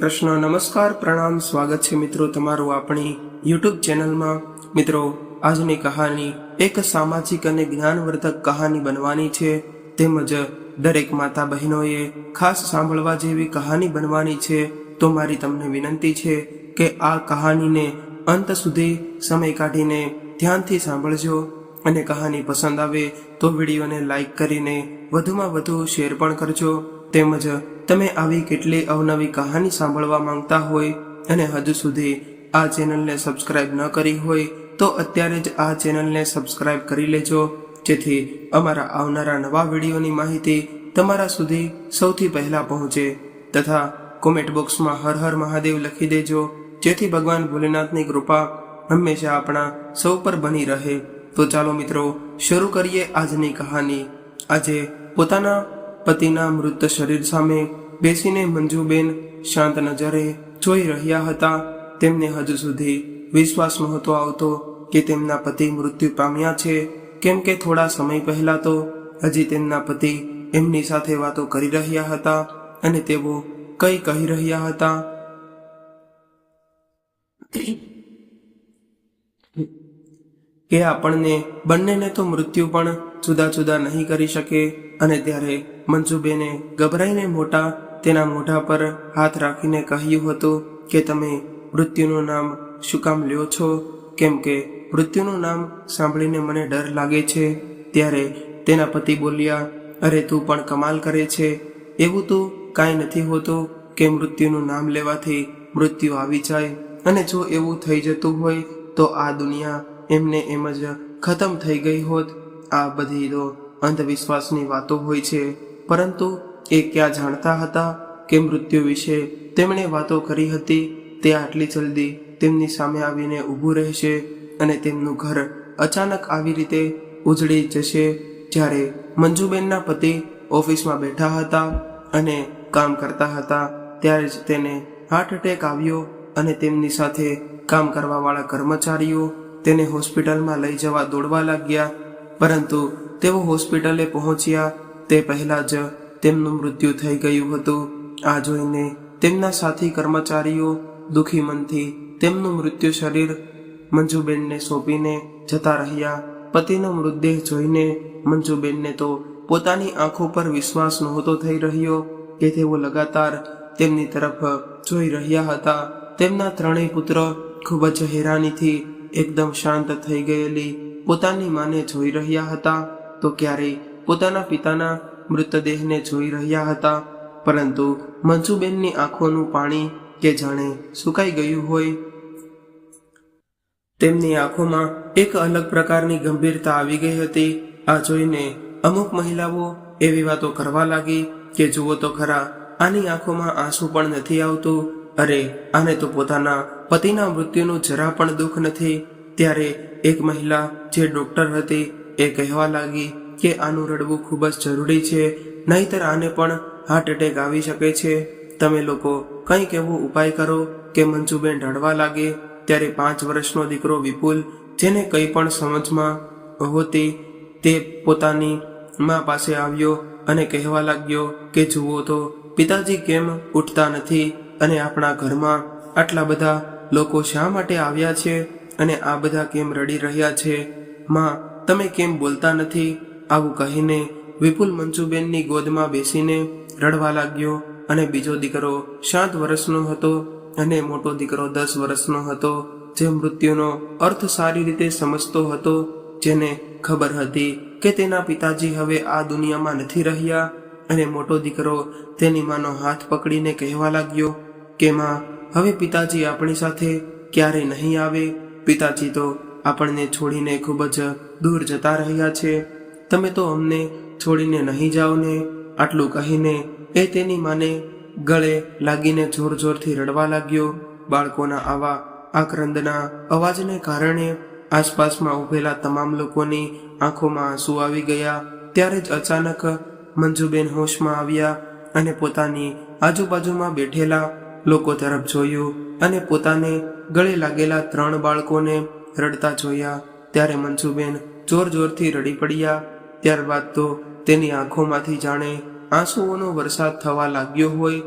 કૃષ્ણ, નમસ્કાર, પ્રણામ, સ્વાગત છે મિત્રો તમારું આપણી યુટ્યુબ ચેનલમાં. મિત્રો, આજની કહાની એક સામાજિક અને જ્ઞાનવર્ધક કહાની બનવાની છે, તેમજ દરેક માતા બહેનોએ ખાસ સાંભળવા જેવી કહાની બનવાની છે. તો મારી તમને વિનંતી છે કે આ કહાનીને અંત સુધી સમય કાઢીને ધ્યાનથી સાંભળજો. અને કહાની પસંદ આવે તો વિડીયોને લાઈક કરીને વધુમાં વધુ શેર પણ કરજો. તેમજ તમે આવી કેટલી અવનવી કહાની સાંભળવા માંગતા હોય અને હજુ સુધી આ ચેનલને સબસ્ક્રાઇબ ન કરી હોય, તો અત્યારે જ આ ચેનલને સબસ્ક્રાઇબ કરી લેજો. જેથી અમારા આવનારા નવા વિડીયોની માહિતી તમારા સુધી સૌથી પહેલા પહોંચે. તથા કોમેન્ટ બોક્સમાં હર હર મહાદેવ લખી દેજો, જેથી ભગવાન ભોલેનાથની કૃપા હંમેશા આપણા સૌ પર બની રહે. તો ચાલો મિત્રો, શરૂ કરીએ આજની કહાની. આજે પોતાના પતિના મૃત શરીર સામે બેસીને મંજુબેન શાંત નજરે જોઈ રહ્યા હતા. તેમને હજુ સુધી વિશ્વાસ નહોતો આવતો કે તેમના પતિ મૃત્યુ પામ્યા છે. કેમ કે થોડા સમય પહેલા તો હજી તેમના પતિ એમની સાથે વાતો કરી રહ્યા હતા અને તેઓ કઈ કહી રહ્યા હતા. કે આપણને બંનેને તો મૃત્યુ પણ જુદા જુદા નહીં કરી શકે. અને ત્યારે મંજુબેને ગભરાઈને મોટા, તેના મોઢા પર હાથ રાખીને કહ્યું હતું કે, તમે મૃત્યુનું નામ શું કામ લ્યો છો? કેમ કે મૃત્યુનું નામ સાંભળીને મને ડર લાગે છે. ત્યારે તેના પતિ બોલ્યા, અરે, તું પણ કમાલ કરે છે. એવું તો કાંઈ નથી હોતું કે મૃત્યુનું નામ લેવાથી મૃત્યુ આવી જાય. અને જો એવું થઈ જતું હોય, તો આ દુનિયા એમને એમ જ ખતમ થઈ ગઈ હોત. આ બધી તો અંધવિશ્વાસની વાતો હોય છે. પરંતુ એ ક્યાં જાણતા હતા કે મૃત્યુ વિશે તેમણે વાતો કરી હતી, તે આટલી જલ્દી તેમની સામે આવીને ઊભું રહેશે અને તેમનું ઘર અચાનક આવી રીતે ઉજળી જશે જ્યારે મંજુબેનના પતિ ઓફિસમાં બેઠા હતા અને કામ કરતા હતા. ત્યારે જ તેને હાર્ટ એટેક આવ્યો અને તેમની સાથે કામ કરવાવાળા કર્મચારીઓ તેને હોસ્પિટલમાં લઈ જવા દોડવા લાગ્યા. પરંતુ તેઓ હોસ્પિટલે પહોંચ્યા. તે પહેલા જ તેમનું મૃત્યુ થઈ ગયું હતું. આ જોઈને તેમના સાથી કર્મચારીઓ દુઃખી મનથી તેમનું મૃત્યુ શરીર મંજુબેનને સોંપીને જતા રહ્યા. પતિનો મૃતદેહ જોઈને મંજુબેનને તો પોતાની આંખો પર વિશ્વાસ નહોતો થઈ રહ્યો કે તેઓ લગાતાર તેમની તરફ જોઈ રહ્યા હતા. તેમના ત્રણેય પુત્ર ખૂબ જ હેરાનીથી એકદમ શાંત થઈ ગયેલી પોતાની માને જોઈ રહ્યા હતા. તો ક્યારેય પોતાના પિતાના મૃતદેહને જોઈ રહ્યા હતા. પરંતુ મંજુબેનની આંખોનું પાણી કે જાણે સુકાઈ ગયું હોય, તેમની આંખોમાં એક અલગ પ્રકારની ગંભીરતા આવી ગઈ હતી. આ જોઈને અમુક મહિલાઓ એવી વાતો કરવા લાગી કે, જુઓ તો ખરા, આની આંખોમાં આંસુ પણ નથી આવતું. અરે, આને તો પોતાના પતિના મૃત્યુનું જરા પણ દુઃખ નથી. ત્યારે એક મહિલા જે ડોક્ટર હતી એ કહેવા લાગી કે આનું રડવું ખૂબ જ જરૂરી છે, નહીતર આને પણ હાર્ટ એટેક આવી શકે છે. તમે લોકો કંઈક એવો ઉપાય કરો કે મંજુબેન રડવા લાગે ત્યારે પાંચ વર્ષનો દીકરો વિપુલ, જેને કંઈ પણ સમજમાં હોતી, તે પોતાની મા પાસે આવ્યો અને કહેવા લાગ્યો કે જુઓ તો, પિતાજી કેમ ઉઠતા નથી અને આપણા ઘરમાં આટલા બધા લોકો શા માટે આવ્યા છે અને આ બધા કેમ રડી રહ્યા છે? માં તમે કેમ બોલતા નથી? આવું કહીને વિપુલ મંજુબેનની ગોદમાં બેસીને રડવા લાગ્યો અને બીજો દીકરો સાત વર્ષનો હતો અને મોટો દીકરો દસ વર્ષનો હતો, જે મૃત્યુનો અર્થ સારી રીતે સમજતો હતો, જેને ખબર હતી કે તેના પિતાજી હવે આ દુનિયામાં નથી રહ્યા અને મોટો દીકરો તેની માનો હાથ પકડીને કહેવા લાગ્યો કે, માં, હવે પિતાજી આપણી સાથે ક્યારે નહીં આવે? પિતાજી તો આપણને છોડીને ખૂબ જ દૂર જતા રહ્યા છે. તમે તો અમને છોડીને નહીં જાઓ ને? આટલું કહીને એ તેની માને ગળે લાગીને જોર જોરથી રડવા લાગ્યો. બાળકોના આવા આક્રંદના અવાજને કારણે આસપાસમાં ઉભેલા તમામ લોકોની આંખોમાં આંસુ આવી ગયા. ત્યારે જ અચાનક મંજુબેન હોશમાં આવ્યા અને પોતાની આજુબાજુમાં બેઠેલા લોકો તરફ જોયું અને પોતાને ગળે લાગેલા ત્રણ બાળકોને રડતા જોયા. ત્યારે મંજુબેન જોર જોરથી રડી પડ્યા. ત્યારબાદ તો તેની આંખોમાંથી જાણે આંસુઓનો વરસાદ થવા લાગ્યો હોય.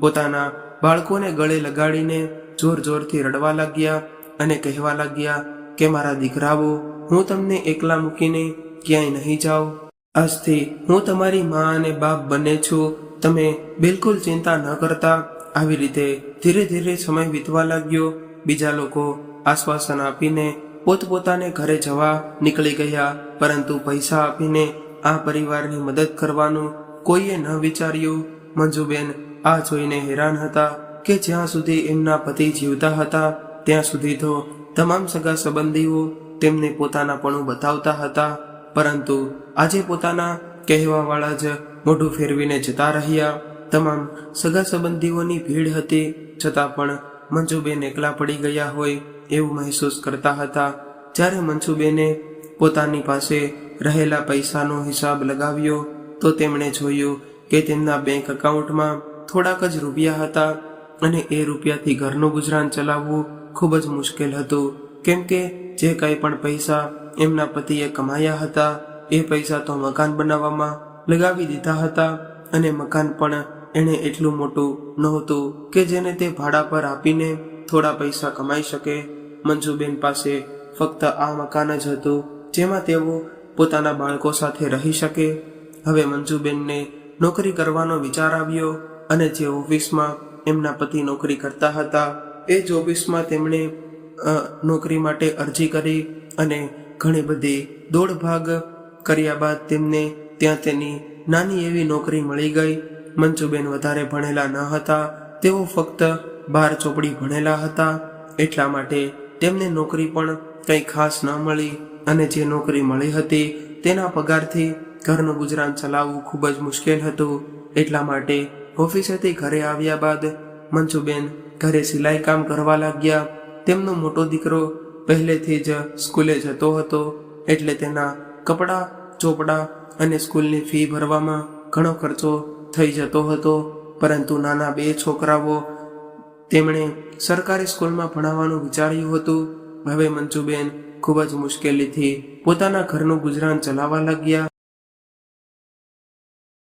પોતાના બાળકોને ગળે લગાડીને જોર જોરથી રડવા લાગ્યા અને કહેવા લાગ્યા કે, મારા દીકરાઓ, હું તમને એકલા મૂકીને ક્યાંય નહીં જાઉં. આજથી હું તમારી મા અને બાપ બને છું. તમે બિલકુલ ચિંતા ન કરતા. આવી રીતે ધીરે ધીરે સમય વીતવા લાગ્યો. બીજા લોકો આશ્વાસન આપીને પોતપોતાને ઘરે જવા નીકળી ગયા, પરંતુ પૈસા આપીને આ પરિવારની મદદ કરવાનું કોઈએ ન વિચાર્યું. મંજુબેન આ જોઈને હેરાન હતા કે જ્યાં સુધી એમના પતિ જીવતા હતા, ત્યાં સુધી તો તમામ સગા સંબંધીઓ તેમને પોતાનાપણું બતાવતા હતા. પરંતુ આજે પોતાના કહેવાવાળા જ મોઢું ફેરવીને જતા રહ્યા. તમામ સગા સંબંધીઓની ભીડ હતી, છતાં પણ મંજુબેન એકલા પડી ગયા હોય એવું મહેસૂસ કરતા હતા. જ્યારે મનસુબેને પોતાની પાસે રહેલા પૈસાનો હિસાબ લગાવ્યો, તો તેમણે જોયું કે તેમના બેંક એકાઉન્ટમાં થોડાક જ રૂપિયા હતા અને એ રૂપિયાથી ઘરનું ગુજરાન ચલાવવું ખૂબ જ મુશ્કેલ હતું. કેમ કે જે કંઈ પણ પૈસા એમના પતિએ કમાયા હતા, એ પૈસા તો મકાન બનાવવામાં લગાવી દીધા હતા અને મકાન પણ એણે એટલું મોટું નહોતું કે જેને તે ભાડા પર આપીને થોડા પૈસા કમાઈ શકે. મંજુબેન પાસે ફક્ત આ મકાન જ હતું, જેમાં તેઓ પોતાના બાળકો સાથે રહી શકે. હવે મંજુબેનને નોકરી કરવાનો વિચાર આવ્યો અને જે ઓફિસમાં એમના પતિ નોકરી કરતા હતા, એ જ ઓફિસમાં તેમણે નોકરી માટે અરજી કરી અને ઘણી બધી દોડભાગ કર્યા બાદ તેમને ત્યાં તેની નાની એવી નોકરી મળી ગઈ. મંજુબેન વધારે ભણેલા ન હતા, તેઓ ફક્ત બાર ચોપડી ભણેલા હતા. એટલા માટે તેમને નોકરી પણ કંઈ ખાસ ન મળી અને જે નોકરી મળી હતી તેના પગારથી ઘરનું ગુજરાન ચલાવવું ખૂબ જ મુશ્કેલ હતું. એટલા માટે ઓફિસેથી ઘરે આવ્યા બાદ મંજુબેન ઘરે સિલાઈ કામ કરવા લાગ્યા. તેમનો મોટો દીકરો પહેલેથી જ સ્કૂલે જતો હતો, એટલે તેના કપડાં, ચોપડા અને સ્કૂલની ફી ભરવામાં ઘણો ખર્ચો થઈ જતો હતો. પરંતુ નાના બે છોકરાઓ તેમણે સરકારી સ્કૂલમાં ભણાવવાનું વિચાર્યું હતું. હવે મંજુબેન ખૂબ જ મુશ્કેલીથી પોતાના ઘરનું ગુજરાન ચલાવવા લાગ્યા.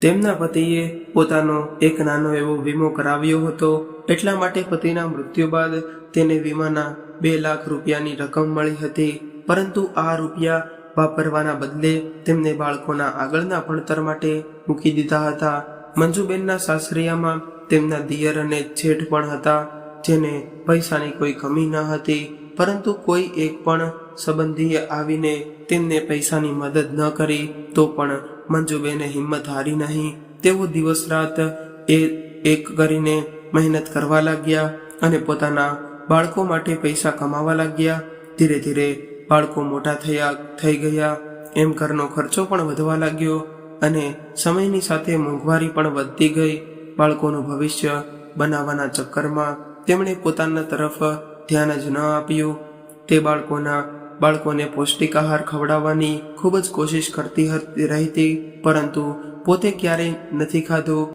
તેમના પતિએ પોતાનો એક નાનો એવો વીમો કરાવ્યો હતો. એટલા માટે પતિના મૃત્યુ બાદ તેને વીમાના બે લાખ રૂપિયાની રકમ મળી હતી. પરંતુ આ રૂપિયા વાપરવાના બદલે તેમને બાળકોના આગળના ભણતર માટે મૂકી દીધા હતા. મંજુબેનના સાસરિયામાં તેમના દિયર અને જેઠ પણ હતા, જેને પૈસાની કોઈ કમી ન હતી, પરંતુ કોઈ એક પણ સંબંધીએ આવીને તેમને પૈસાની મદદ ન કરી, તો પણ મંજુબેને હિંમત હારી નહીં. તેઓ દિવસ રાત એ એક કરીને મહેનત કરવા લાગ્યા અને પોતાના બાળકો માટે પૈસા કમાવા લાગ્યા. ધીરે ધીરે બાળકો મોટા થયા, થઈ ગયા. એમ ઘરનો ખર્ચો પણ વધવા લાગ્યો અને સમયની સાથે મોંઘવારી પણ વધતી ગઈ. બાળકોનું ભવિષ્ય બનાવવાના ચક્કરમાં તેમણે પોતાના તરફ ધ્યાન જ ન આપ્યું. તે બાળકોના, બાળકોને પૌષ્ટિક આહાર ખવડાવવાની ખૂબ જ કોશિશ કરતી રહેતી, પરંતુ પોતે ક્યારેય નથી ખાધું.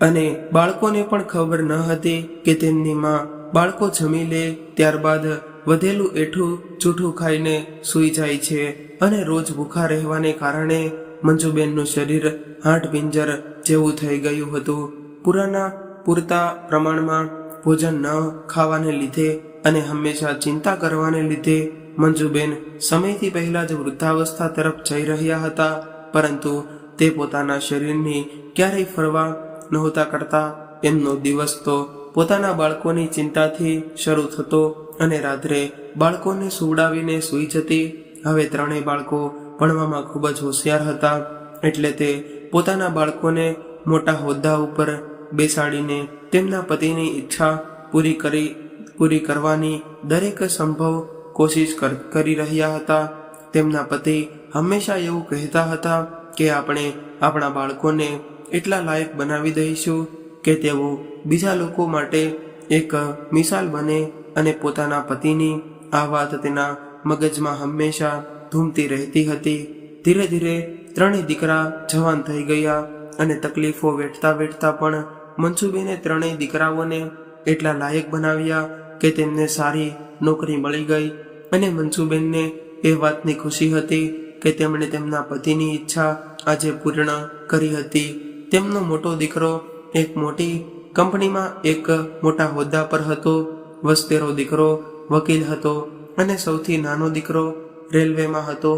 અને બાળકોને પણ ખબર ન હતી કે તેમની માં બાળકો જમી લે ત્યારબાદ વધેલું એઠું, જૂઠું ખાઈને સૂઈ જાય છે અને રોજ ભૂખા રહેવાને કારણે મંજુબેનનું શરીર હાડ પિંજર જેવું થઈ ગયું હતું. પુરાના પૂરતા પ્રમાણમાં ભોજન ન ખાવાને લીધે અને હંમેશા ચિંતા કરવાને લીધે મંજુબેન સમયથી પહેલા જ વૃદ્ધાવસ્થા તરફ જઈ રહ્યા હતા, પરંતુ તે પોતાના શરીરની ક્યારેય ફરવા નહોતા કરતા. એમનો દિવસ તો પોતાના બાળકોની ચિંતાથી શરૂ થતો અને રાત્રે બાળકોને સુવડાવીને સૂઈ જતી. હવે ત્રણેય બાળકો ભણવામાં ખૂબ જ હોશિયાર હતા, એટલે તે પોતાના બાળકોને મોટા હોદ્દા ઉપર બેસાડીને તેમના પતિની ઈચ્છા પૂરી કરી, પૂરી કરવાની દરેક સંભવ કોશિશ કર- રહ્યા હતા. તેમના પતિ હંમેશા એવું કહેતા હતા કે આપણે આપણા બાળકોને એટલા લાયક બનાવી દઈશું કે તેઓ બીજા લોકો માટે એક મિસાલ બને અને પોતાના પતિની આ વાત તેના મગજમાં હંમેશા ધૂમતી રહેતી હતી. ધીરે ધીરે ત્રણેય દીકરા જવાન થઈ ગયા અને તકલીફો વેઠતા વેઠતા પણ મનસુબેને ત્રણેય દીકરાઓને એટલા લાયક બનાવ્યા કે તેમને સારી નોકરી મળી ગઈ અને મનસુબેનને એ વાતની ખુશી હતી કે તેમણે તેમના પતિની ઈચ્છા આજે પૂર્ણ કરી હતી. તેમનો મોટો દીકરો એક મોટી કંપનીમાં એક મોટા હોદ્દા પર હતો, વસ્તેરો દીકરો, વકીલ હતો અને સૌથી નાનો દીકરો રેલવેમાં હતો.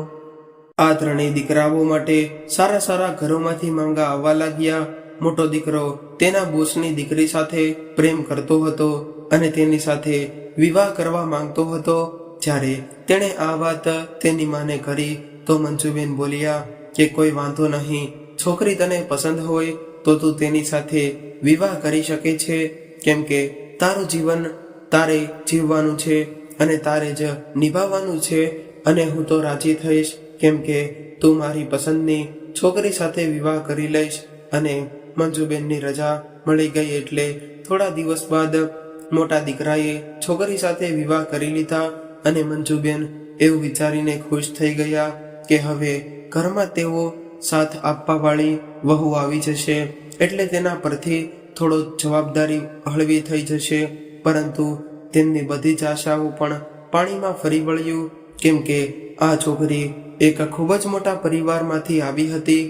આ ત્રણેય દીકરાઓ માટે સારા સારા ઘરોમાંથી માંગા આવવા લાગ્યા મોટો દીકરો તેના બોસની દીકરી સાથે પ્રેમ કરતો હતો અને તેની સાથે વિવાહ કરવા માંગતો હતો. જ્યારે તેણે આ વાત તેની માને કરી, તો મંજુબેન બોલ્યા કે કોઈ વાંધો નહીં, છોકરી તને પસંદ હોય તો તું તેની સાથે વિવાહ કરી શકે છે, કેમ કે તારું જીવન તારે જીવવાનું છે અને તારે જ નિભાવવાનું છે અને હું તો રાજી થઈશ, કેમ કે તું મારી પસંદની છોકરી સાથે વિવાહ કરી લઈશ અને મંજુબેનની રજા મળી ગઈ એટલે થોડા દિવસ બાદ મોટા દીકરાએ છોકરી સાથે વિવાહ કરી લીધા અને મંજુબેન એવું વિચારીને ખુશ થઈ ગયા કે હવે ઘરમાં તેઓ સાથ આપવાવાળી વહુ આવી જશે એટલે તેના પરથી થોડો જવાબદારી હળવી થઈ જશે. પરંતુ તેમની બધી જ આશાઓ પણ પાણીમાં ફરી વળ્યું કેમ કે આ છોકરી એક ખૂબ જ મોટા પરિવારમાંથી આવી હતી.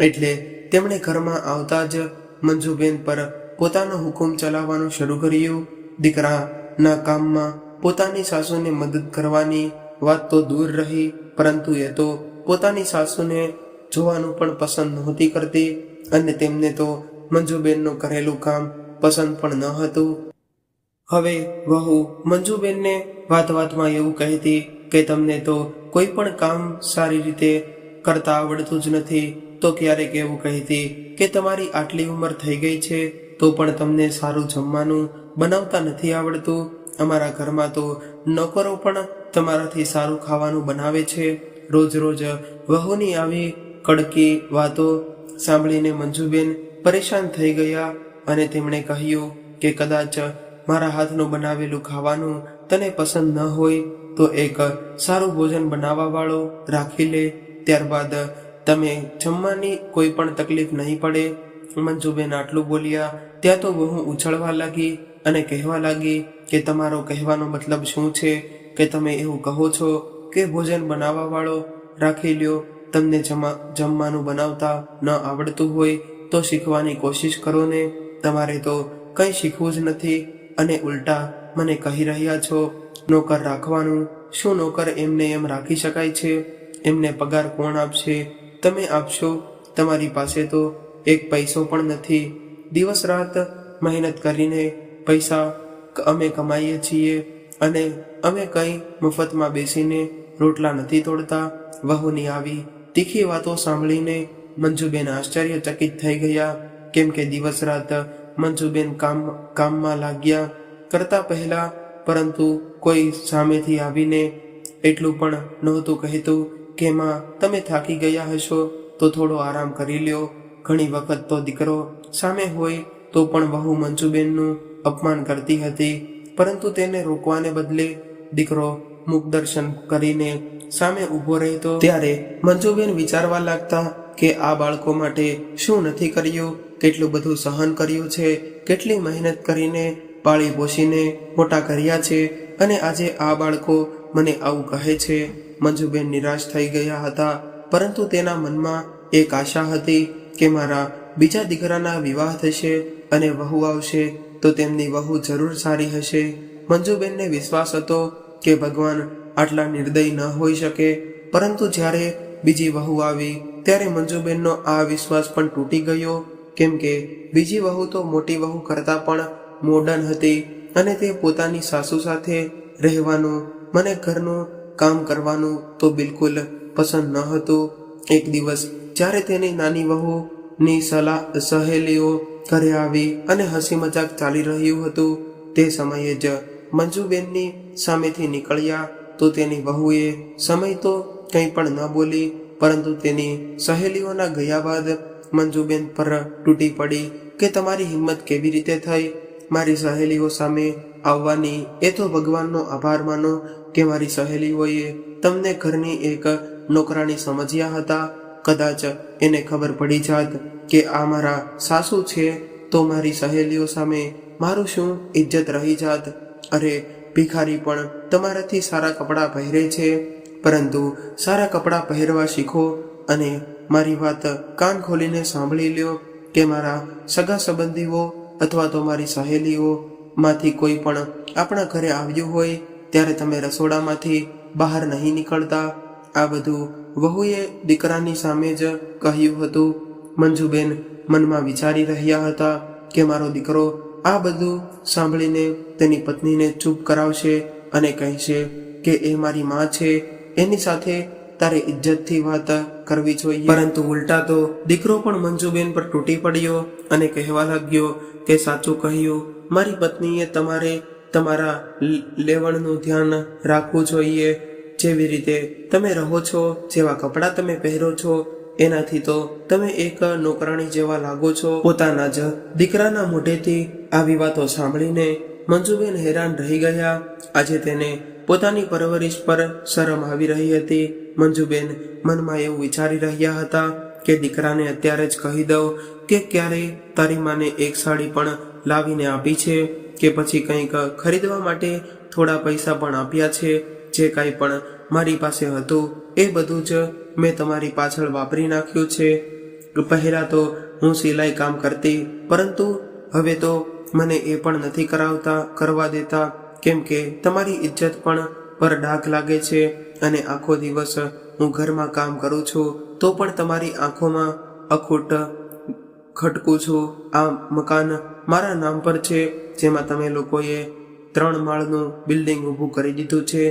એટલે તેમણે ઘરમાં આવતા જ મંજુબેન પર પોતાનો હુકમ ચલાવવાનું શરૂ કર્યું. દીકરાના કામમાં પોતાની સાસુને મદદ કરવાની વાત તો દૂર રહી, પરંતુ એ તો પોતાની સાસુને જોવાનું પણ પસંદ નહોતી કરતી અને તેમને તો મંજુબેનનું કરેલું કામ પસંદ પણ ન હતું. હવે વહુ મંજુબેનને વાત વાતમાં એવું કહેતી કે, તમને તો કોઈ પણ કામ સારી રીતે કરતા આવડતું જ નથી. તો ક્યારેક એવું કહેતી કે તમારી આટલી ઉંમર થઈ ગઈ છે, તો પણ તમને સારું જમવાનું બનાવતા નથી આવડતું. અમારા ઘરમાં તો નોકરો પણ તમારાથી સારું ખાવાનું બનાવે છે. રોજ રોજ વહુની આવી કડકી વાતો સાંભળીને મંજુબેન પરેશાન થઈ ગયા અને તેમણે કહ્યું કે કદાચ મારા હાથનું બનાવેલું ખાવાનું તને પસંદ ન હોય, તો એક સારું ભોજન બનાવવાવાળો રાખી લે. ત્યારબાદ તમે જમવાની કોઈ પણ તકલીફ નહીં પડે. મંજુબેન આટલું બોલ્યા, ત્યાં તો બહુ ઉછળવા લાગી અને કહેવા લાગી કે તમારો કહેવાનો મતલબ શું છે? કે તમે એવું કહો છો કે ભોજન બનાવવા વાળો રાખી લ્યો. તમને જમા, જમવાનું બનાવતા ન આવડતું હોય તો શીખવાની કોશિશ કરો ને. તમારે તો કંઈ શીખવું જ નથી. અને ઉલટા, મને કહી રહ્યા છો, નોકર રાખવાનું. શું નોકર એમને એમ રાખી શકાય છે? એમને પગાર કોણ આપશે? તમે આપશો? તમારી પાસે તો એક પૈસો પણ નથી. દિવસ રાત મહેનત કરીને પૈસા અમે કમાઈએ છીએ અને અમે કંઈ મફતમાં બેસીને રોટલા નથી તોડતા. વહુની આવી તીખી વાતો સાંભળીને મંજુબેન આશ્ચર્યચકિત થઈ ગયા. કેમ કે દિવસ રાત મંજુબેન કામ, કામમાં લાગ્યા કરતા પહેલા, પરંતુ કોઈ સામેથી આવીને એટલું પણ નહોતું કહેતું કે તમે થાકી ગયા હશો, તો થોડો આરામ કરી લ્યો. ઘણી વખત તો દીકરો સામે હોય, તો પણ બહુ મંજુબેનનું અપમાન કરતી હતી. પરંતુ તેને રોકવાને બદલે દીકરો મુખ દર્શન કરીને સામે ઊભો રહેતો. ત્યારે મંજુબેન વિચારવા લાગતા કે આ બાળકો માટે શું નથી કર્યું? કેટલું બધું સહન કર્યું છે? કેટલી મહેનત કરીને પાળી પોષીને મોટા કર્યા છે? અને આજે આ બાળકો મને આવું કહે છે. મંજુબેન નિરાશ થઈ ગયા હતા, પરંતુ તેના મનમાં એક આશા હતી કે મારા બીજા દીકરાના વિવાહ થશે અને વહુ આવશે, તો તેમની વહુ જરૂર સારી હશે. મંજુબેનને વિશ્વાસ હતો કે ભગવાન આટલા નિર્દય ન હોઈ શકે, પરંતુ જ્યારે બીજી વહુ આવી, ત્યારે મંજુબેનનો આ વિશ્વાસ પણ તૂટી ગયો, કેમ કે બીજી વહુ તો મોટી વહુ કરતાં પણ મોડર્ન હતી અને તે પોતાની સાસુ સાથે રહેવાનું, મને ઘરનું કામ કરવાનું તો બિલકુલ પસંદ ન હતું. એક દિવસ જ્યારે તેની નાની વહુની સલાહ સહેલીઓ ઘરે આવી અને હસી મજાક ચાલી રહ્યું હતું, તે સમયે જ મંજુબેનની સામેથી નીકળ્યા તો તેની વહુએ સમય તો કંઈ પણ ન બોલી, પરંતુ તેની સહેલીઓના ગયા બાદ મંજુબેન પર તૂટી પડી કે તમારી હિંમત કેવી રીતે થઈ? મારી સહેલીઓ સામે આવવાની એ તો ભગવાનનો આભાર માનો કે મારી સહેલીઓએ તમને ઘરની એક નોકરાણી સમજ્યા હતા? કદાચ એને ખબર પડી જાત કે આ મારા સાસુ છે, તો મારી સહેલીઓ સામે મારું શું ઇજ્જત રહી જાત? અરે, ભિખારી પણ તમારાથી સારા કપડાં પહેરે છે. પરંતુ સારા કપડાં પહેરવા શીખો અને મારી વાત કાન ખોલીને સાંભળી લ્યો કે મારા સગા સંબંધીઓ અથવા તો મારી સહેલીઓ માંથી કોઈ પણ આપણા ઘરે આવ્યું હોય ત્યારે તમે રસોડામાંથી બહાર નહીં નીકળતા. આ બધું વહુએ દીકરાની સામે જ કહ્યું હતું. મંજુબેન મનમાં વિચારી રહ્યા હતા કે મારો દીકરો આ બધું સાંભળીને તેની પત્નીને ચૂપ કરાવશે અને કહેશે કે એ મારી માં છે. એની સાથે તારે ઇજ્જતથી વાત કરવી જોઈએ. પરંતુ ઉલટા તો દીકરો પણ મંજુબેન પર તૂટી પડ્યો અને કહેવા લાગ્યો કે સાચું કહ્યું, મારી પત્નીએ તમારે તમારા લેવડનું ધ્યાન રાખવું જોઈએ. જેવી રીતે તમે રહો છો, જેવા કપડાં તમે પહેરો છો, એનાથી તો તમે એક નોકરાણી જેવા લાગો છો. પોતાના જ દીકરાના મોઢેથી આવી વાતો સાંભળીને મંજુબેન હેરાન રહી ગયા. આજે તેને પોતાની પરવરિશ પર શરમ આવી રહી હતી. મંજુબેન મનમાં એવું વિચારી રહ્યા હતા કે દીકરાને અત્યારે જ કહી દઉં કે ક્યારે તારી માને એક સાડી પણ લાવીને આપી છે. કે પછી કંઈક ખરીદવા માટે થોડા પૈસા પણ આપ્યા છે, જે કાંઈ પણ મારી પાસે હતું, એ બધું જ મેં તમારી પાછળ વાપરી નાખ્યું છે. પહેલાં તો હું સિલાઈ કામ કરતી, પરંતુ હવે તો મને એ પણ નથી કરાવતા, કરવા દેતા, કેમ કે તમારી ઇજ્જત પણ પર ડાઘ લાગે છે અને આખો દિવસ હું ઘરમાં કામ કરું છું, તો પણ તમારી આંખોમાં અખૂટ ખટકું છું. આ મકાન મારા નામ પર છે જેમાં તમે લોકોએ ત્રણ માળનું બિલ્ડિંગ ઊભું કરી દીધું છે.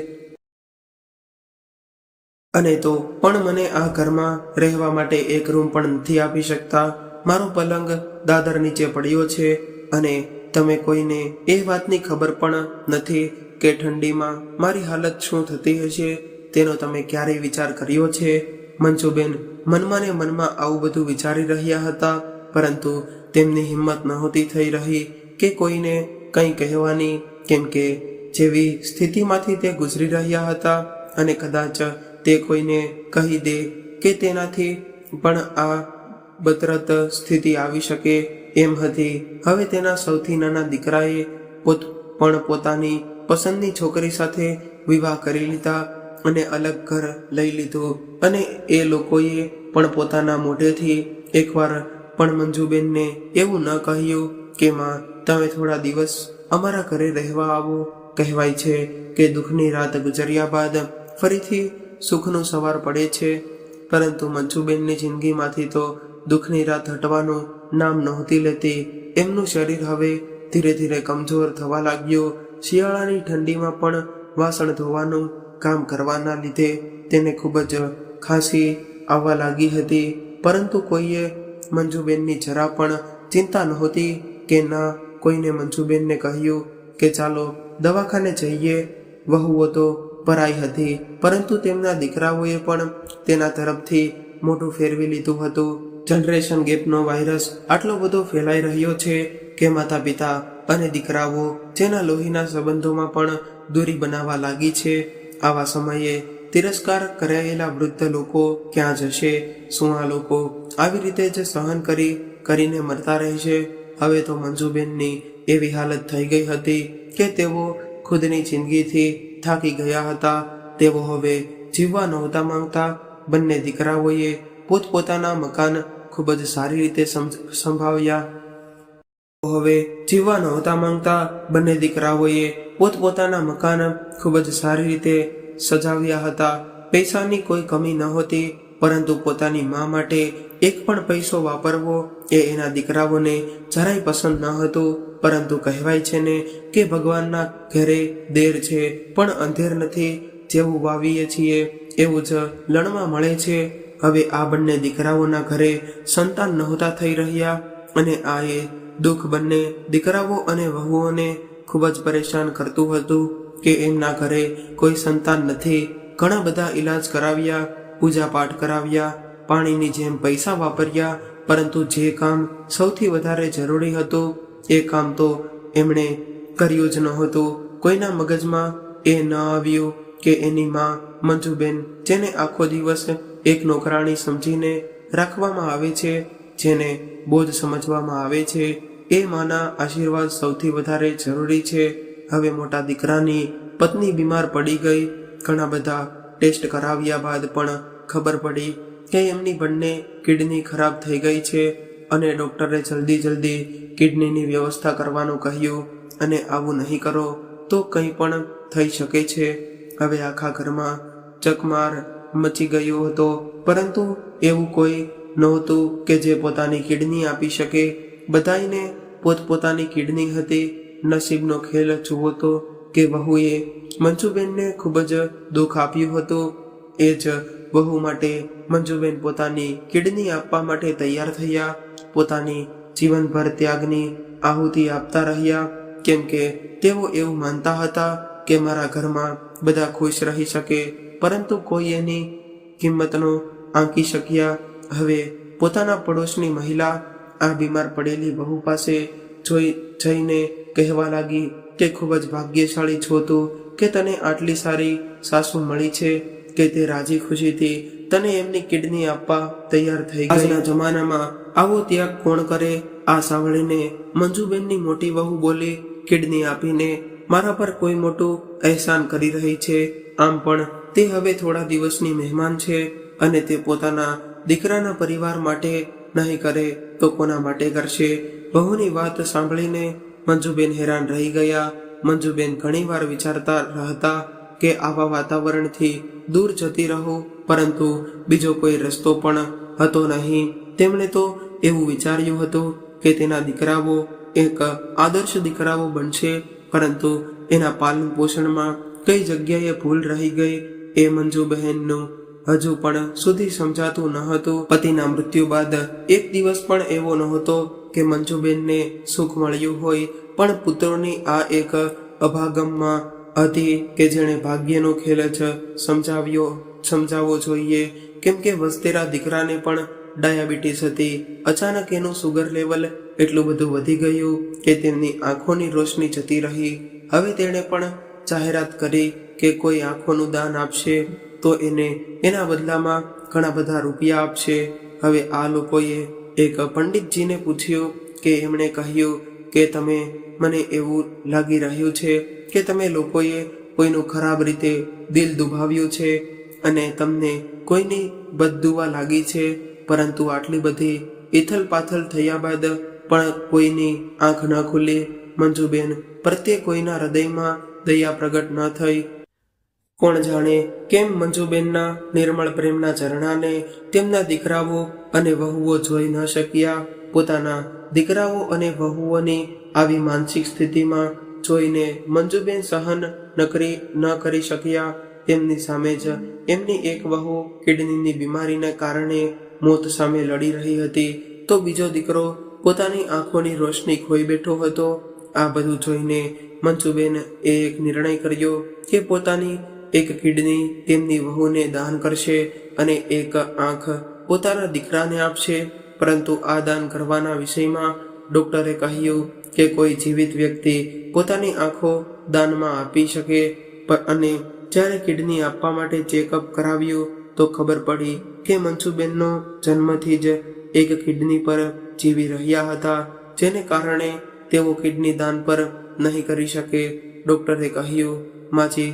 અને તો પણ મને આ ઘરમાં રહેવા માટે એક રૂમ પણ નથી આપી શકતા. મારો પલંગ દાદર નીચે પડ્યો છે અને તમે કોઈને એ વાતની ખબર પણ નથી કે ઠંડીમાં મારી હાલત શું થતી હશે, તેનો તમે ક્યારેય વિચાર કર્યો છે? મંજુબેન મનમાં ને મનમાં આવું બધું વિચારી રહ્યા હતા, પરંતુ તેમની હિંમત નહોતી થઈ રહી. કે કોઈને કંઈ કહેવાની, કેમ કે જેવી સ્થિતિમાંથી તે ગુજરી રહ્યા હતા અને કદાચ તે કોઈને કહી દે કે તેનાથી પણ આ બતરત સ્થિતિ આવી શકે એમ હતી. હવે તેના સૌથી નાના દીકરાએ પોત, પણ પોતાની પસંદની છોકરી સાથે વિવાહ કરી લીધા અને અલગ ઘર લઈ લીધું. અને એ લોકોએ પણ પોતાના મોઢેથી એકવાર પણ મંજુબેનને એવું ન કહ્યું કે, માં તમે થોડા દિવસ અમારા ઘરે રહેવા આવો. કહેવાય છે કે દુઃખની રાત ગુજર્યા બાદ ફરીથી સુખનો સવાર પડે છે. પરંતુ મંજુબેનની જિંદગીમાંથી તો દુઃખની રાત હટવાનું નામ નહોતી લેતી. એમનું શરીર હવે ધીરે ધીરે કમજોર થવા લાગ્યું. શિયાળાની ઠંડીમાં પણ વાસણ ધોવાનું કામ કરવાના લીધે તેને ખૂબ જ ખાંસી આવવા લાગી હતી. પરંતુ કોઈએ મંજુબેનની જરા પણ ચિંતા નહોતી કે ના કોઈને મંજુબેનને કહ્યું કે ચાલો દવાખાને જઈએ. વહુઓ તો પરાઈ હતી, પરંતુ તેમના દીકરાઓએ પણ તેના તરફથી મોટું ફેરવી લીધું હતું. જનરેશન ગેપનો વાયરસ આટલો બધો ફેલાઈ રહ્યો છે કે માતા પિતા અને દીકરાઓ જેના લોહીના સંબંધોમાં પણ દૂરી બનાવવા લાગી છે. આવા સમયે તિરસ્કાર કરાયેલા વૃદ્ધ લોકો ક્યાં જશે? શું આ લોકો આવી રીતે જ સહન કરી, કરીને મરતા રહેશે? હવે તો મંજુબેનની એવી હાલત થઈ ગઈ હતી કે તેઓ ખુદની જિંદગીથી થાકી ગયા હતા. તેઓ હવે જીવવા નહોતા માંગતા. બંને દીકરાઓએ પોતપોતાના મકાન ખૂબ જ સારી રીતે સંભાળ્યા. હવે જીવવા નહોતા માંગતા. બંને દીકરાઓએ પોતપોતાના મકાન ખૂબ જ સારી રીતે સજાવ્યા હતા. પૈસાની કોઈ કમી નહોતી પરંતુ પોતાની મા માટે એક પણ પૈસો વાપરવો એ એના દીકરાઓને જરાય પસંદ ન હતું, પરંતુ કહેવાય છે ને કે ભગવાનના ઘરે દેર છે, પણ અંધેર નથી જેવું વાવીએ છીએ, એવું જ લણવા મળે છે. હવે આ બંને દીકરાઓના ઘરે સંતાન નહોતા થઈ રહ્યા અને આ એ દુઃખ બંને દીકરાઓ અને વહુઓને ખૂબ જ પરેશાન કરતું હતું કે એમના ઘરે કોઈ સંતાન નથી. ઘણા બધા ઈલાજ કરાવ્યા પૂજા પાઠ કરાવ્યા પાણીની જેમ પૈસા વાપર્યા, પરંતુ જે કામ સૌથી વધારે જરૂરી હતું, એ કામ તો એમણે કર્યું જ નહોતું. કોઈના મગજમાં એ ન આવ્યું કે એની માં મંજુબેન, જેને આખો દિવસ એક નોકરાણી સમજીને રાખવામાં આવે છે, જેને બોજ સમજવામાં આવે છે, એ માના આશીર્વાદ સૌથી વધારે જરૂરી છે. હવે મોટા દીકરાની પત્ની બીમાર પડી ગઈ, ઘણા બધા ટેસ્ટ કરાવ્યા બાદ પણ ખબર પડી કે એમની બંને કિડની ખરાબ થઈ ગઈ છે અને ડૉક્ટરે જલ્દી જલ્દી કિડનીની વ્યવસ્થા કરવાનું કહ્યું અને આવું નહીં કરો તો કંઈ પણ થઈ શકે છે. હવે આખા ઘરમાં ચકમાર મચી ગયો હતો, પરંતુ એવું કોઈ નહોતું કે જે પોતાની કિડની આપી શકે. બધાઈને પોતપોતાની કિડની હતી. નસીબનો ખેલ જુઓ તો કે વહુએ મંજુબેનને ખૂબ જ દુઃખ આપ્યું હતું. એ જ વહુ માટે મંજુબેન પોતાની કિડની આપવા માટે તૈયાર થયા. પોતાની જીવનભર ત્યાગની આહુતિ આપતા રહ્યા. કેમ કે તેઓ એવું માનતા હતા કે મારા ઘરમાં બધા ખુશ રહી શકે, પરંતુ કોઈ એની કિંમતનો આંકી શક્યા. હવે પોતાના પડોશની મહિલા આ બીમાર પડેલી વહુ પાસે જોઈ, જઈને કહેવા લાગી કે ખૂબ જ ભાગ્યશાળી છો તું કે તને આટલી સારી સાસુ મળી છે. કે તે રાજી ખુશીથી તને એમની કિડની આપવા તૈયાર થઈ આજના જમાનામાં આવો ત્યાગ કોણ કરે? આ સાંભળીને મંજુબેનની મોટી વહુ બોલી, કિડની આપીને મારા પર કોઈ મોટું અહેસાન કરી રહી છે. આમ પણ તે હવે થોડા દિવસની મહેમાન છે અને તે પોતાના દીકરાના પરિવાર માટે નહીં કરે તો કોના માટે કરશે? બહુની વાત સાંભળીને મંજુબેન હેરાન રહી ગયા. મંજુબેન ઘણીવાર વિચારતા હતા કે આવા વાતાવરણથી દૂર જતી રહો, પરંતુ બીજો કોઈ રસ્તો પણ હતો નહીં. તેમણે તો એવું વિચાર્યું હતું કે તેના દીકરાઓ એક આદર્શ દીકરાઓ બનશે, પરંતુ એના પાલન પોષણમાં કઈ જગ્યાએ ભૂલ રહી ગઈ એ મંજુબહેનનું હજુ પણ સુધી સમજાતું ન હતું. પતિના મૃત્યુ બાદ એક દિવસ પણ એવો નહોતો કે મંજુબેનને સુખ મળ્યું હોય, પણ પુત્રોની આ એક અભાગમમાં હતી કે જેણે ભાગ્યનો ખેલ જ સમજાવ્યો, સમજાવવો જોઈએ. કેમ કે વસ્તેરા દીકરાને પણ ડાયાબિટીસ હતી. અચાનક એનું સુગર લેવલ એટલું બધું વધી ગયું કે તેમની આંખોની રોશની જતી રહી. હવે તેણે પણ જાહેરાત કરી કે કોઈ આંખોનું દાન આપશે તો એને એના બદલામાં ઘણા બધા રૂપિયા આપશે. હવે આ લોકોએ એક પંડિતજીને પૂછ્યું કે એમણે કહ્યું કે તમે મને એવું લાગી રહ્યું છે કે તમે લોકોએ કોઈનું ખરાબ રીતે દિલ દુભાવ્યું છે અને તમને કોઈની બદદુવા લાગી છે, પરંતુ આટલી બધી ઇથલ પાથલ થયા બાદ પણ કોઈની આંખ ન ખુલી? મંજુબેન, પ્રત્યે કોઈના હૃદયમાં દયા પ્રગટ ન થઈ. કોણ જાણે કેમ મંજુબેનના નિર્મળ પ્રેમના ઝરણાને તેમના દીકરાઓ અને વહુઓ જોઈ ન શક્યા? પોતાના દીકરાઓ અને વહુઓની આવી માનસિક સ્થિતિમાં જોઈને મંજુબેન સહન નકરી ન કરી શક્યા. તેમની સામે જ એમની એક વહુ કિડનીની બીમારીને કારણે મોત સામે લડી રહી હતી. તો બીજો દીકરો પોતાની આંખોની રોશની ખોઈ બેઠો હતો. આ બધું જોઈને મંજુબેન એ એક નિર્ણય કર્યો કે પોતાની એક કિડની તેમની વહુને દાન કરશે અને એક આંખ પોતાના દીકરાને આપશે. પરંતુ આ દાન કરવાના વિષયમાં ડોક્ટરે કહ્યું કે કોઈ જીવિત વ્યક્તિ પોતાની આંખો દાનમાં આપી શકે અને જ્યારે કિડની આપવા માટે ચેકઅપ કરાવ્યું, તો ખબર પડી કે મનસુબેનનો જન્મથી જ એક કિડની પર જીવી રહ્યા હતા, જેને કારણે તેઓ કિડની દાન પર નહીં કરી શકે. ડૉક્ટરે કહ્યું, માજી,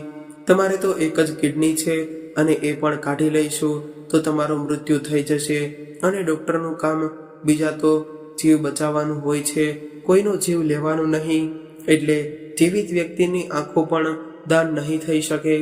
તમારે તો એક જ કિડની છે અને એ પણ કાઢી લઈશું. તો તમારું મૃત્યુ થઈ જશે અને ડોક્ટરનું કામ બીજા તો જીવ બચાવવાનું હોય છે, કોઈનો જીવ લેવાનું નહીં. એટલે જીવિત વ્યક્તિની આંખો પણ દાન નહીં થઈ શકે.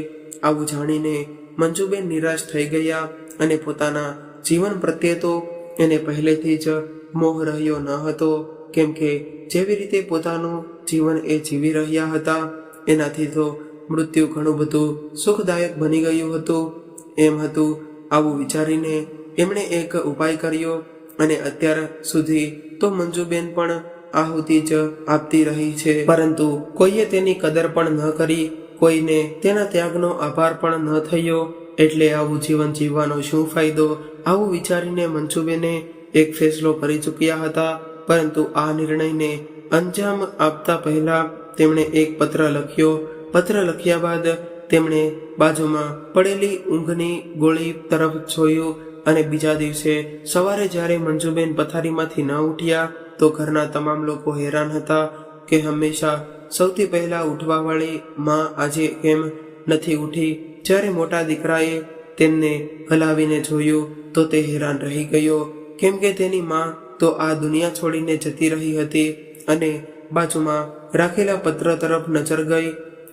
આવું જાણીને મંજુબેન નિરાશ થઈ ગયા અને પોતાના જીવન પ્રત્યે તો એને પહેલેથી જ મોહ રહ્યો ન હતો, કેમ કે જેવી રીતે પોતાનું જીવન એ જીવી રહ્યા હતા, એનાથી તો મૃત્યુ ઘણું બધું સુખદાયક બની ગયું હતું. એમ હતું આવું વિચારીને એમણે એક ઉપાય કર્યો અને અત્યાર સુધી તો મંજુબેન પણ આહુતિ જ આપતી રહી છે. પરંતુ કોઈએ તેની કદર પણ ન કરી, કોઈને તેના ત્યાગનો આભાર પણ ન થયો, એટલે આવું જીવન જીવવાનો શું ફાયદો? આવું વિચારીને મંજુબેને એક ફેસલો કરી ચૂક્યા હતા, પરંતુ આ નિર્ણયને અંજામ આપતા પહેલા તેમણે એક પત્ર લખ્યો. પત્ર લખ્યા બાદ તેમણે બાજુમાં પડેલી ઊંઘની ગોળી તરફ જોયું અને બીજા દિવસે સવારે જ્યારે મંજુબેન પથારીમાંથી ન ઉઠ્યા, તો ઘરના તમામ લોકો હેરાન હતા કે હંમેશા સૌથી પહેલા ઉઠવાવાળી માં આજે કેમ નથી ઉઠી? જ્યારે મોટા દીકરાએ તેમને હલાવીને જોયું, તો તે હેરાન રહી ગયો. કેમ કે તેની માં તો આ દુનિયા છોડીને જતી રહી હતી અને બાજુમાં રાખેલા પત્ર તરફ નજર ગઈ.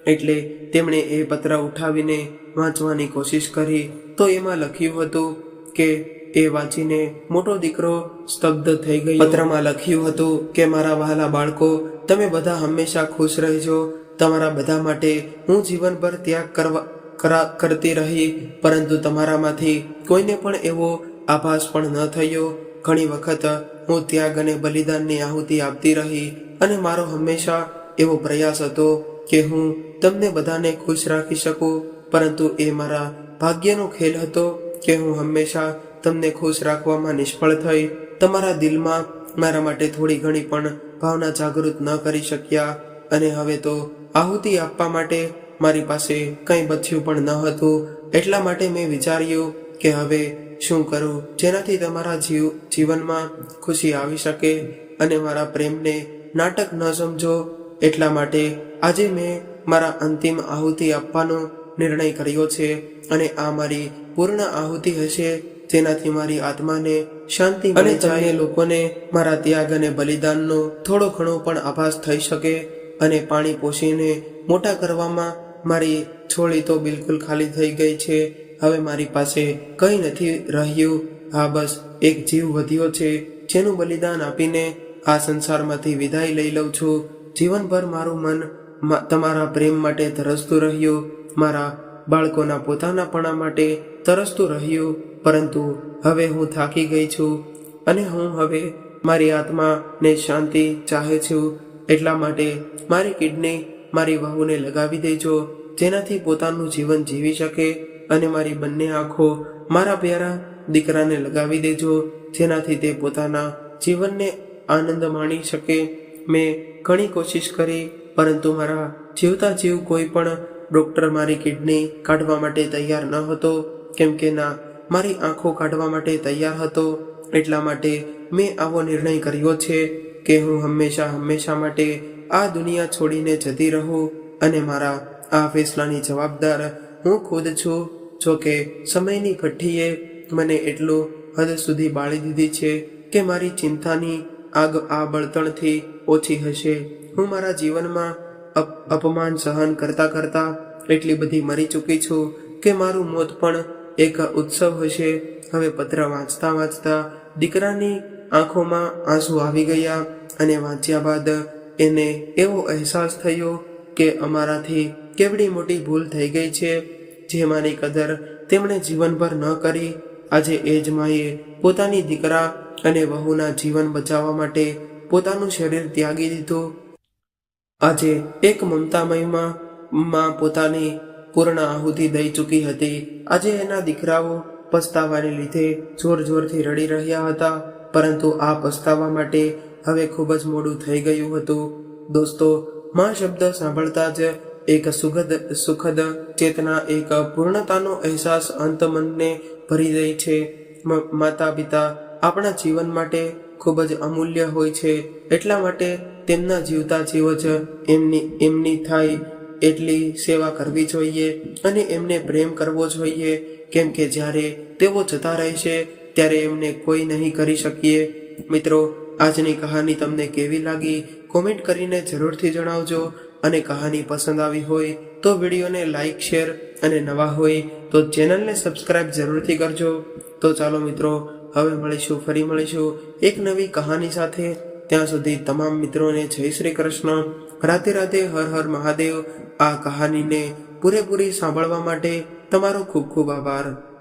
એટલે તેમણે એ પત્ર ઉઠાવીને વાંચવાની કોશિશ કરી. તો એમાં લખ્યું હતું કે, એ વાંચીને મોટો દીકરો સ્તબ્ધ થઈ ગયો. પત્રમાં લખ્યું હતું કે, મારા વહાલા બાળકો, તમે બધા હંમેશા ખુશ રહેજો. તમારા બધા માટે હું જીવનભર ત્યાગ કરવા, કરા, કરતી રહી, પરંતુ તમારામાંથી કોઈને પણ એવો આભાસ પણ ન થયો. ઘણી વખત હું ત્યાગ અને બલિદાનની આહુતિ આપતી રહી અને મારો હંમેશા એવો પ્રયાસ હતો કે હું તમને બધાને ખુશ રાખી શકું, પરંતુ એ મારા ભાગ્યનો ખેલ હતો કે હું હંમેશા તમને ખુશ રાખવામાં નિષ્ફળ થઈ. તમારા દિલમાં મારા માટે થોડી ઘણી પણ ભાવના જાગૃત ન કરી શક્યા અને હવે તો આહુતિ આપવા માટે મારી પાસે કંઈ બચ્યું પણ ન હતું. એટલા માટે મેં વિચાર્યું કે હવે શું કરું જેનાથી તમારા જીવ, જીવનમાં ખુશી આવી શકે અને મારા પ્રેમને નાટક ન સમજો. એટલા માટે આજે મેં મારા અંતિમ આહુતિ આપવાનો નિર્ણય કર્યો છે અને આ મારી પૂર્ણ આહુતિ હશે જેનાથી મારી આત્માને શાંતિ અને તમને લોકોને મારા ત્યાગ અને બલિદાનનો થોડો ઘણો પણ આભાસ થઈ શકે અને પાણી પોષીને મોટા કરવામાં મારી છોડી તો બિલકુલ ખાલી થઈ ગઈ છે. હવે મારી પાસે કંઈ નથી રહ્યું. હા બસ એક જીવ વધ્યો છે જેનું બલિદાન આપીને આ સંસારમાંથી વિદાય લઈ લઉં છું. જીવનભર મારું મન તમારા પ્રેમ માટે તરસતું રહ્યું, મારા બાળકોના પોતાનાપણા માટે તરસતું રહ્યું, પરંતુ હવે હું થાકી ગઈ છું અને હું હવે મારી આત્માને શાંતિ ચાહે છું, એટલા માટે મારી કિડની મારી વહુને લગાવી દેજો, જેનાથી પોતાનું જીવન જીવી શકે અને મારી બંને આંખો મારા પ્યારા દીકરાને લગાવી દેજો, જેનાથી તે પોતાના જીવનને આનંદ માણી શકે મેં ઘણી કોશિશ કરી, પરંતુ મારા જીવતા જીવ કોઈ પણ ડૉક્ટર મારી કિડની કાઢવા માટે તૈયાર ન હતો. કેમ કે ના, મારી આંખો કાઢવા માટે તૈયાર હતો, એટલા માટે મેં આવો નિર્ણય કર્યો છે કે હું હંમેશા હંમેશા માટે આ દુનિયા છોડીને જતી રહું અને મારા આ ફેસલાની જવાબદાર હું ખુદ છું. જો કે સમયની કઠ્ઠીએ મને એટલું હદ સુધી બાળી દીધી છે કે મારી ચિંતાની આગ આ બળતણથી ઓછી હશે. હું મારા જીવનમાં અપ- અપમાન સહન કરતા કરતા એટલી બધી મરી ચૂકી છું કે મારું મોત પણ એક ઉત્સવ હશે. હવે પત્ર વાંચતા વાંચતા દીકરાની આંખોમાં આંસુ આવી ગયા અને વાંચ્યા બાદ એને એવો અહેસાસ થયો કે અમારાથી કેવડી મોટી ભૂલ થઈ ગઈ છે. જેમાંની કદર તેમણે જીવનભર ન કરી. આજે એ જ માએ પોતાની દીકરા અને વહુના જીવન બચાવવા માટે પોતાનું શરીર ત્યાગી દીધું. આજે એક મમતામયમાં માં પોતાની પૂર્ણ આહુતિ દઈ ચૂકી હતી. આજે એના દીકરાઓ પસ્તાવાને લીધે જોર જોરથી રડી રહ્યા હતા. પરંતુ આ પસ્તાવા માટે હવે ખૂબ જ મોડું થઈ ગયું હતું. દોસ્તો, માં શબ્દ સાંભળતા જ એક સુખદ સુખદ ચેતના, એક પૂર્ણતાનો અહેસાસ અંત મનને ભરી દે છે. માતા પિતા આપણા જીવન માટે ખૂબ જ અમૂલ્ય હોય છે. એટલા માટે તેમના જીવતા જીવ જ એમની એમની થાય એટલી સેવા કરવી જોઈએ અને એમને પ્રેમ કરવો જોઈએ. કેમ કે જ્યારે તેઓ જતા રહેશે, ત્યારે એમને કોઈ નહીં કરી શકીએ. મિત્રો, આજની કહાની તમને કેવી લાગી? કોમેન્ટ કરીને જરૂરથી જણાવજો. અને કહાની પસંદ આવી હોય તો વિડીયોને લાઇક શેર અને નવા હોય તો ચેનલને સબસ્ક્રાઇબ જરૂરથી કરજો. તો ચાલો મિત્રો હવે મળીશું, ફરી મળીશું એક નવી કહાની સાથે. ત્યાં સુધી તમામ મિત્રોને જય શ્રી કૃષ્ણ. રાધે રાધે હર હર મહાદેવ. આ કહાનીને પૂરેપૂરી સાંભળવા માટે તમારો ખૂબ ખૂબ આભાર.